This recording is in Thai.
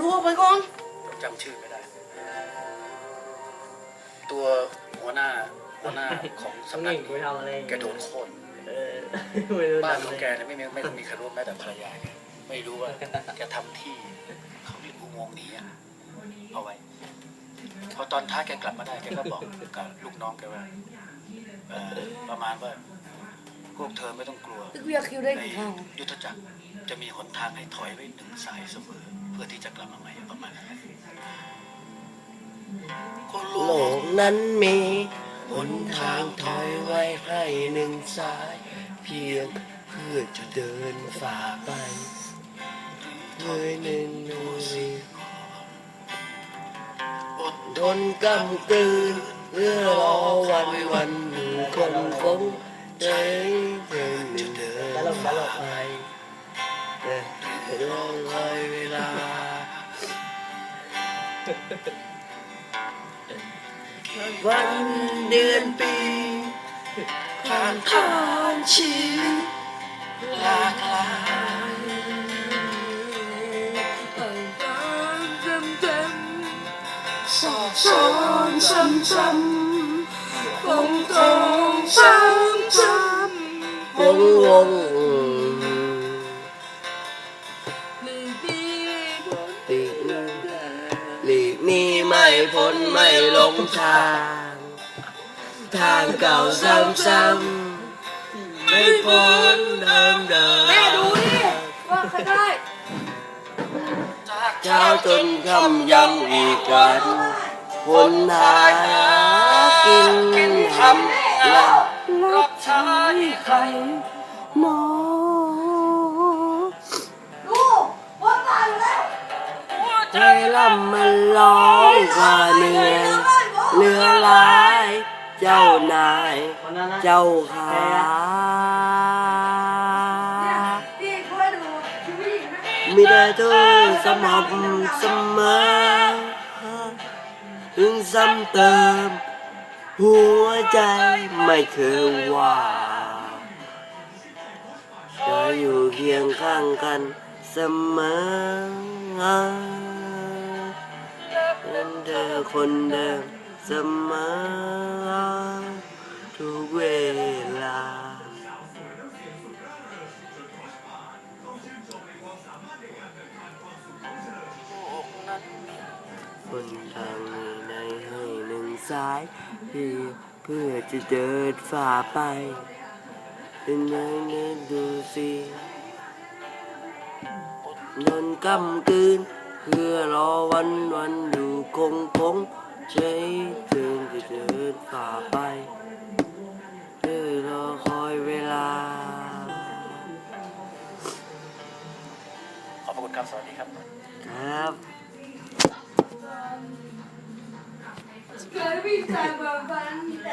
รู้ไปก่อนจำชื่อไม่ได้ ตัวหัวหน้าหัวหน้าของสำสำนันักกกูทำอะไรแกโดนโค่นเออไม่รู้บ้านทำของอะไรแกเนี่ยไม่มีไม่มีใครรู้แม้แต่ภรรยาแกไม่รู้ว่าแกทำที่เขาเรียกอุโมงค์หนีอะเอาไว้ พอตอนท้ายแกกลับมาได้แกก็บอกกับลูกน้องแกว่าเอ่อประมาณว่าพวกเธอไม่ต้องกลัวตึกเวียคิวได้ในกี่ครั้งยุทธจักรจะมีหนทางให้ถอยไว้หนึ่งสายเสมอเพื่อที่จะกลับมาใหม่ประมาณนั้นก็โลโลกกนั้นมีหนทางถอยไว้ให้หนึ่งสาย เพียงเพื่อจะเดินฝ่าไปเคยหนึ่งดูสิอดทนกำกืนเพื่อรอวันวันอยู่งคงคงใจเดินจะเดินฝ่าไป วันเดือนปีผ่านผ่านชีวิตหลากหลายสอบสอนซ้ำซ้ำคงต้องซ้ำซ้ำวงวง ไม่พ้นไม่ลงทาง ทางเก่าซ้ำซ้ำไม่พ้นเดิมเดิมแม่ดูดิว่าใครได้เช้าจนค่ำยังอีกกันคนหากินทำละรับใช้ใครหนอดู ใจลำมันร้องกว่าเหนื่อยเหลือหลายเจ้านาย เจ้าขามีแต่เธอสม่ำเสมอถึงซ้ำเติม หัวใจไม่เคยว่าจะอยู่เคียงข้างกัน เสมอเป็นเธอคนเดิมเสมอทุกเวลา คนทางนี้ในให้หนึ่งสายเพื่อเพื่อจะเดินฝ่าไป เป็นยังไงดูสิ นอนกำกืน เพื่อรอวันวันอยู่คงคงใช้เดินจะเดินฝ่าไปเพื่อรอคอยเวลา ขอบพระคุณครับ สวัสดีครับ ครับเคยวิ่งตามความฝันแ